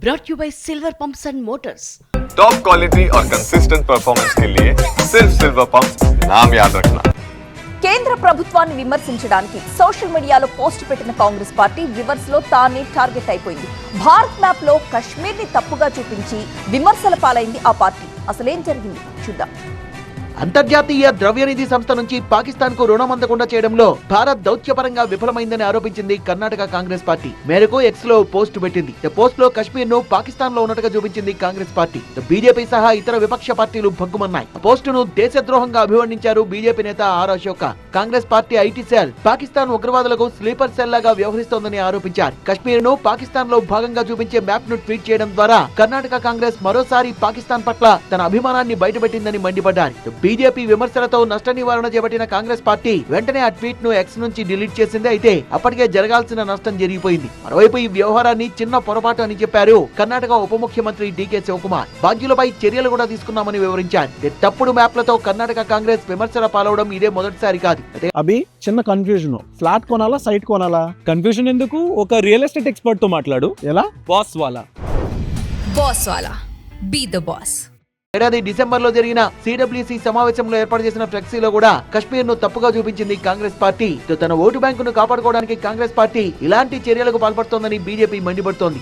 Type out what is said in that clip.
brought you by Silver Pumps and Motors. Top quality और consistent performance के लिए सिर्फ सिल्वर पंप नाम याद रखना కేంద్ర ప్రభుత్వాన్ని విమర్శించడానికి సోషల్ మీడియాలో పోస్ట్ పెట్టిన కాంగ్రెస్ పార్టీ రివర్స్ లో తానే టార్గెట్ అయిపోయింది భారత్ మ్యాప్ లో కశ్మీర్ ని తప్పుగా చూపించి విమర్శల పాలైంది ఆ పార్టీ అసలేం జరిగింది చూద్దాం అంతర్జాతీయ ద్రవ్యనిధి సంస్థ నుంచి పాకిస్తాన్కు రుణం అందకుండా చేయడంలో భారత్ దౌత్యపరంగా విఫలమైందని ఆరోపించింది కర్ణాటక కాంగ్రెస్ పార్టీ. మేరకు ఎక్స్లో పోస్ట్ పెట్టింది. ఈ పోస్ట్లో కశ్మీర్ను పాకిస్తాన్లో ఉన్నట్టుగా చూపించింది కాంగ్రెస్ పార్టీ. బీజేపీ సహా ఇతర విపక్ష పార్టీలు భగ్గుమన్నాయి. పోస్ట్ను దేశద్రోహంగా అభివర్ణించారు బీజేపీ నేత R Ashoka. Congress party IT cell Pakistan ఉగ్రవాదులకు sleeper cell లాగా వ్యవహరిస్తోందని ఆరోపించారు. కశ్మీర్ను పాకిస్తాన్లో భాగంగా చూపించే మ్యాప్ను ట్వీట్ చేయడం ద్వారా కర్ణాటక కాంగ్రెస్ మరోసారి పాకిస్తాన్ పట్ల తన అభిమానాన్ని బయటపెట్టిందని మండిపడ్డారు. బీజేపీ విమర్శలతో నష్ట నివారణ చేపట్టిన కాంగ్రెస్ పార్టీ వెంటనే ఆ ట్వీట్ను ఎక్స్ నుంచి డిలీట్ చేసింది అయితే అప్పటికే జరగాల్సిన నష్టం జరిగిపోయింది. మరోవైపు ఈ వ్యవహారాన్ని చిన్న పొరపాటు అని చెప్పారు కర్ణాటక ఉప ముఖ్యమంత్రి డీకే శివకుమార్. బాధ్యులపై చర్యలు కూడా తీసుకున్నామని వివరించారు. తప్పుడు మ్యాప్లతో కర్ణాటక కాంగ్రెస్ విమర్శల పాలవడం ఇదే మొదటిసారి కాదు. అదే అభి చిన్న కన్ఫ్యూజన్ ఫ్లాట్ కొనాలా సైట్ కొనాలా? కన్ఫ్యూజన్ ఎందుకు? ఒక రియల్ ఎస్టేట్ ఎక్స్పర్ట్తో మాట్లాడు. ఎలా? బాస్ వాలా. బాస్ వాలా. బీ ద బాస్ ఏడాది డిసెంబర్లో జరిగిన సిడబ్ల్యూసీ సమావేశంలో ఏర్పాటు చేసిన ఫ్లెక్సీలో కూడా కశ్మీర్ను తప్పుగా చూపించింది కాంగ్రెస్ పార్టీ. తన ఓటు బ్యాంకును కాపాడుకోవడానికి కాంగ్రెస్ పార్టీ ఇలాంటి చర్యలకు పాల్పడుతోందని బీజేపీ మండిపడుతోంది.